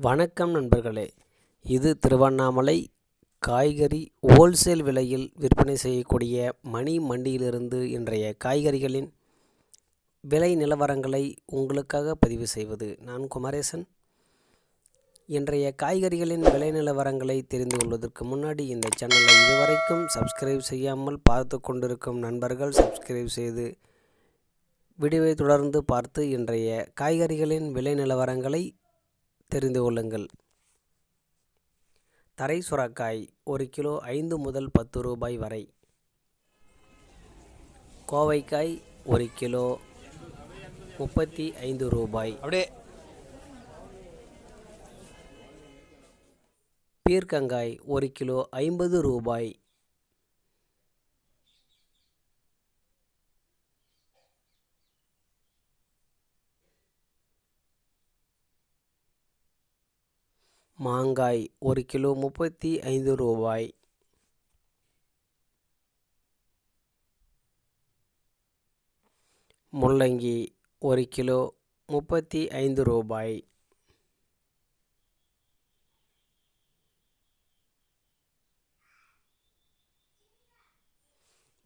வணக்கம் நண்பர்களே. இது திருவண்ணாமலை காய்கறி ஹோல்சேல் விலையில் விற்பனை செய்யக்கூடிய மணி மண்டியிலிருந்து இன்றைய காய்கறிகளின் விலை நிலவரங்களை உங்களுக்காக பதிவு செய்வது நான் குமரேசன். இன்றைய காய்கறிகளின் விலை நிலவரங்களை தெரிந்து கொள்வதற்கு முன்னாடி இந்த சேனலை இதுவரைக்கும் சப்ஸ்கிரைப் செய்யாமல் பார்த்து கொண்டிருக்கும் நண்பர்கள் சப்ஸ்கிரைப் செய்து வீடியோவை தொடர்ந்து பார்த்து இன்றைய காய்கறிகளின் விலை நிலவரங்களை தெரிந்து கொள்ளுங்கள். தரை சுரக்காய் ஒரு கிலோ ஐந்து முதல் பத்து ரூபாய் வரை. கோவைக்காய் ஒரு கிலோ முப்பத்தி ஐந்து ரூபாய். அப்படியே. பீர்க்கங்காய் ஒரு கிலோ ஐம்பது ரூபாய். மாங்காய் ஒரு கிலோ முப்பத்தி ஐந்து ரூபாய். முள்ளங்கி ஒரு கிலோ முப்பத்தி ஐந்து ரூபாய்.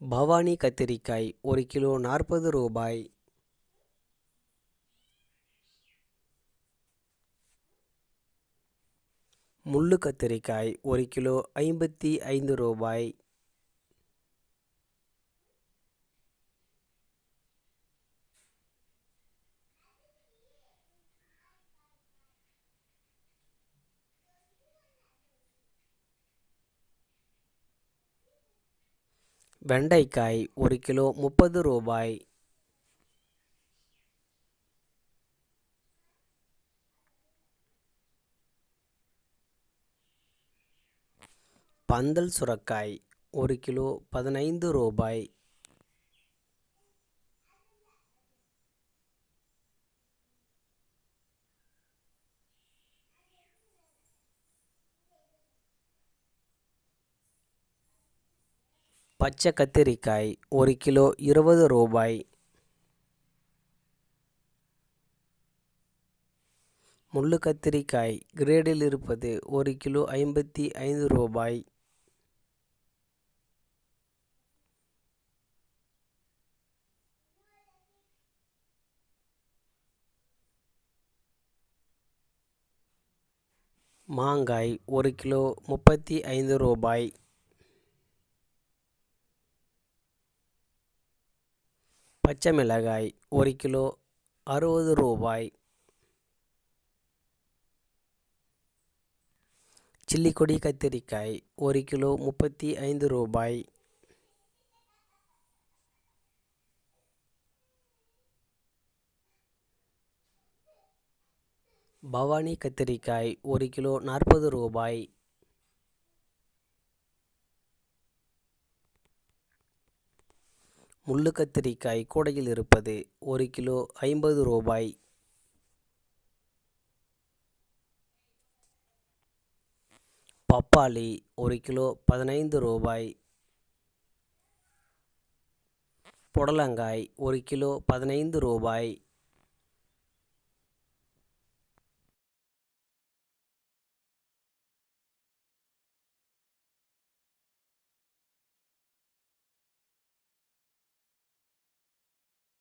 பவானி கத்திரிக்காய் ஒரு கிலோ நாற்பது ரூபாய். முள்ளு கத்திரிக்காய் ஒரு கிலோ ஐம்பத்தி ஐந்து ரூபாய். வெண்டைக்காய் ஒரு கிலோ முப்பது ரூபாய். பந்தல் சுரக்காய் ஒரு கிலோ பதினைந்து ரூபாய். பச்சை கத்திரிக்காய் ஒரு கிலோ இருபது ரூபாய். முள்ளு கத்திரிக்காய் கிரேடில் இருப்பது ஒரு கிலோ ஐம்பத்தி ஐந்து ரூபாய். மாங்காய் ஒரு கிலோ முப்பத்தி ஐந்து ரூபாய். பச்சை மிளகாய் ஒரு கிலோ அறுபது ரூபாய். சில்லி கொடி கத்திரிக்காய் ஒரு கிலோ முப்பத்தி ஐந்து ரூபாய். பவானி கத்திரிக்காய் ஒரு கிலோ நாற்பது ரூபாய். முள்ளு கத்திரிக்காய் கூடையில் இருப்பது ஒரு கிலோ ஐம்பது ரூபாய். பப்பாளி ஒரு கிலோ பதினைந்து ரூபாய். புடலங்காய் ஒரு கிலோ பதினைந்து ரூபாய்.